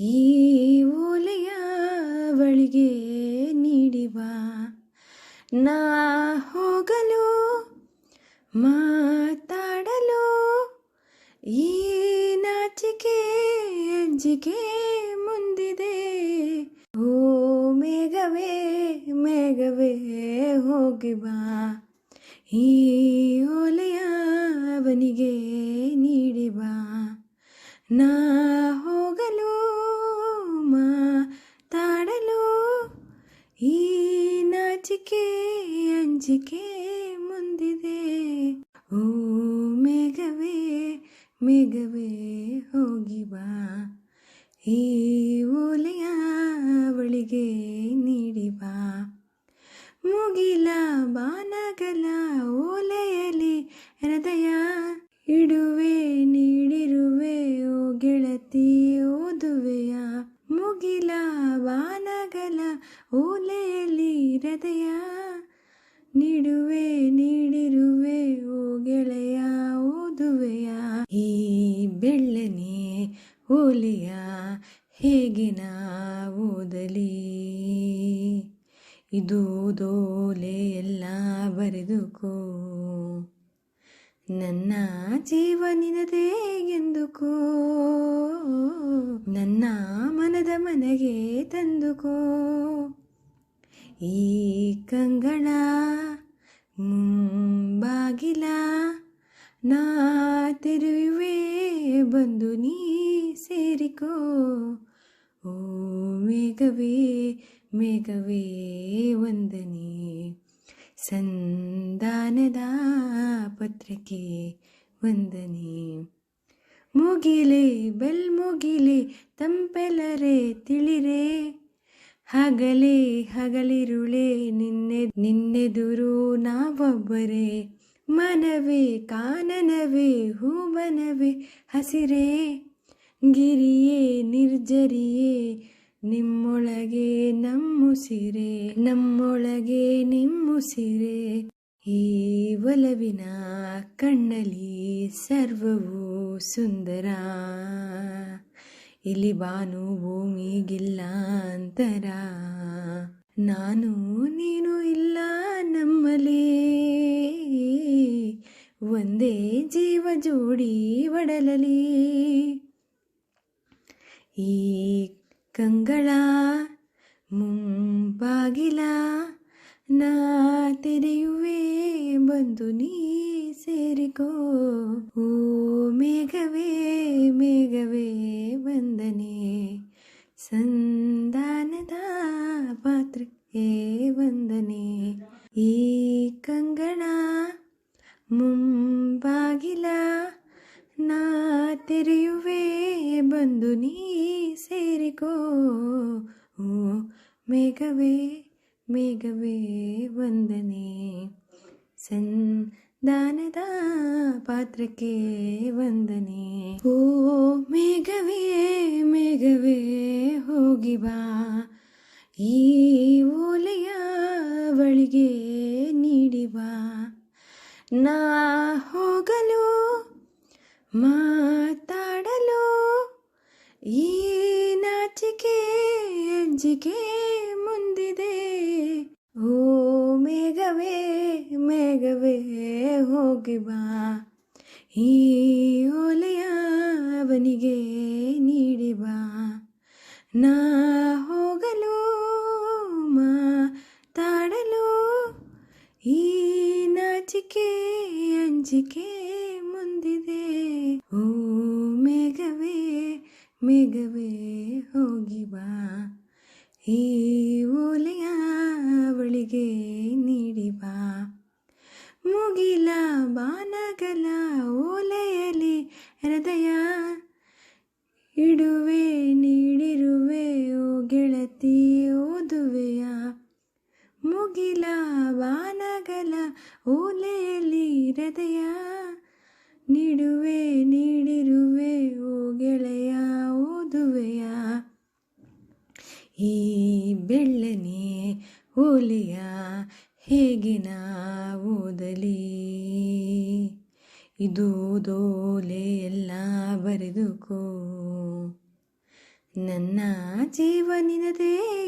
ಈ ಓಲೆಯ ಬಳಿಗೆ ನೀಡಿ ಬಾ ನಾ ಹೋಗಲು, ಮಾತಾಡಲು, ಈ ನಾಚಿಕೆ ಅಂಜಿಕೆ ಮುಂದಿದೆ. ಓ ಮೇಘವೇ ಮೇಘವೇ ಹೋಗಿ ಬಾ. ಈ ಈ ನಾಚಿಕೆ ಅಂಜಿಕೆ ಮುಂದಿದೆ. ಓ, ಮೇಘವೇ ಮೇಘವೇ ಹೋಗಿ ಬಾ. ಈ ಓಲೆಯ ಅವಳಿಗೆ ನೀಡಿ ಬಾ. ಮುಗಿಲ ಬಾನಗಲ ಓಲೆಯಲಿ ಹೃದಯ ಬಾನಗಲ ಓಲೆಯಲ್ಲಿ ಹೃದಯ. ನೀಡುವೆ, ನೀಡಿರುವೆ, ಓ ಗೆಳೆಯ ಓದುವೆಯ ಈ ಬೆಳ್ಳನೆ ಓಲೆಯ ಹೇಗೆ ನಾ ಓದಲಿ? ಇದು ದೋಲೆ ಎಲ್ಲ ಬರೆದುಕೋ ನನ್ನ ಜೀವ ನಿನದೇ ಎಂದುಕೋ, ನನ್ನ ಮನದ ಮನೆಗೆ ತಂದುಕೋ. ಈ ಕಂಗಳ ಮುಂಬಾಗಿಲ ನಾ ತಿರುವೆ ಬಂದು ನೀ ಸೇರಿಕೋ. ಓ ಮೇಘವೇ ಮೇಘವೇ, ವಂದನೆ. ಸಂಧಾನದ ಪತ್ರಕ್ಕೆ ವಂದನೆ. ಮುಗಿಲೆ, ಬೆಲ್ ಮುಗಿಲೆ, ತಂಪೆಲರೆ ತಿಳಿರೆ? ಹಗಲೇ, ಹಗಲಿರುಳೆ ನಿನ್ನೆ, ನಿನ್ನೆದುರು ನಾವೊಬ್ಬರೇ? ಮನವೇ, ಕಾನನವೇ, ಹೂವನವೇ ಹಸಿರೇ? ಗಿರಿಯೇ, ನಿರ್ಜರಿಯೇ ನಿಮ್ಮೊಳಗೆ ನಮ್ಮುಸಿರೆ, ನಮ್ಮೊಳಗೆ ನಿಮ್ಮುಸಿರೆ. ಈ ಒಲವಿನ ಕಣ್ಣಲಿ ಸರ್ವವು ಸುಂದರ. ಇಲ್ಲಿ ಬಾನು ಭೂಮಿಗಿಲ್ಲ ಅಂತರ. ನಾನು ನೀನು ಇಲ್ಲ ನಮ್ಮಲೇ. ಒಂದೇ ಜೀವ ಜೋಡಿ ಒಡಲಲಿ. ಈ ಕಂಗಳ ಮುಂಬಾಗಿಲ ನಾ ತೆರೆಯುವೆ ಬಂದು ನೀ ಸೇರಿಕೋ. ಓ ಮೇಘವೇ ಮೇಘವೇ ವಂದನೆ. ಸಂದಾನದ ಪಾತ್ರಕ್ಕೆ ವಂದನೆ. ಈ ಕಂಗಣ ಮುಂಬಾಗಿಲ ನಾ ತೆರೆಯುವೆ ಬಂದು ನೀ ಸೇರಿಕೋ. ಓ ಮೇಘವೇ ಮೇಘವೇ ವಂದನೆ. ಸಂಧಾನದ ಪಾತ್ರಕ್ಕೆ ವಂದನೆ. ಓ ಮೇಘವೇ ಮೇಘವೇ ಹೋಗಿ ಬಾ. ಈ ಓಲೆಯ ಬಳಿಗೆ ನೀಡಿ ಬಾ. ನಾ ಹೋಗಲು ಮಾತಾಡಲು ಈ ನಾಚಿಕೆ ಅಂಜಿಕೆ ಮುಂದಿದೆ. ಓ ಮೇಘವೇ ಮೇಘವೇ ಹೋಗಿ ಬಾ. ಈ ಓಲೆಯ ಅವನಿಗೆ ನೀಡಿ ಬಾ. ನಾ ಹೋಗಲು, ಮಾತಾಡಲು ಈ ನಾಚಿಕೆ ಅಂಜಿಕೆ ಮುಂದಿದೆ ಓ, ಮೇಘವೇ ಮೇಘವೇ ಹೋಗಿ ಬಾ. ಈ ಓಲೆಯ ಅವಳಿಗೆ ನೀಡಿ ಬಾ. ಮುಗಿಲ ಬಾನಗಲ ಓಲೆಯಲಿ ಹೃದಯ ಇಡುವೆ, ನೀಡಿರುವೆ, ಓ ಗೆಳತಿ, ಓದುವೆಯ. ಮುಗಿಲ ಬಾನಗಲ ಓಲೆಯಲ್ಲಿ ಹೃದಯ ನೀಡುವೆ, ನೀಡಿರುವೆ, ಓ ಗೆಳೆಯ ಓದುವೆಯ ಈ ಬೆಳ್ಳನೆ ಓಲೆಯ ಹೇಗೆ ನಾ ಓದಲಿ? ಇದು ದೋಲೆ ಎಲ್ಲ ಬರೆದುಕೋ. ನನ್ನ ಜೀವ ನಿನದೇ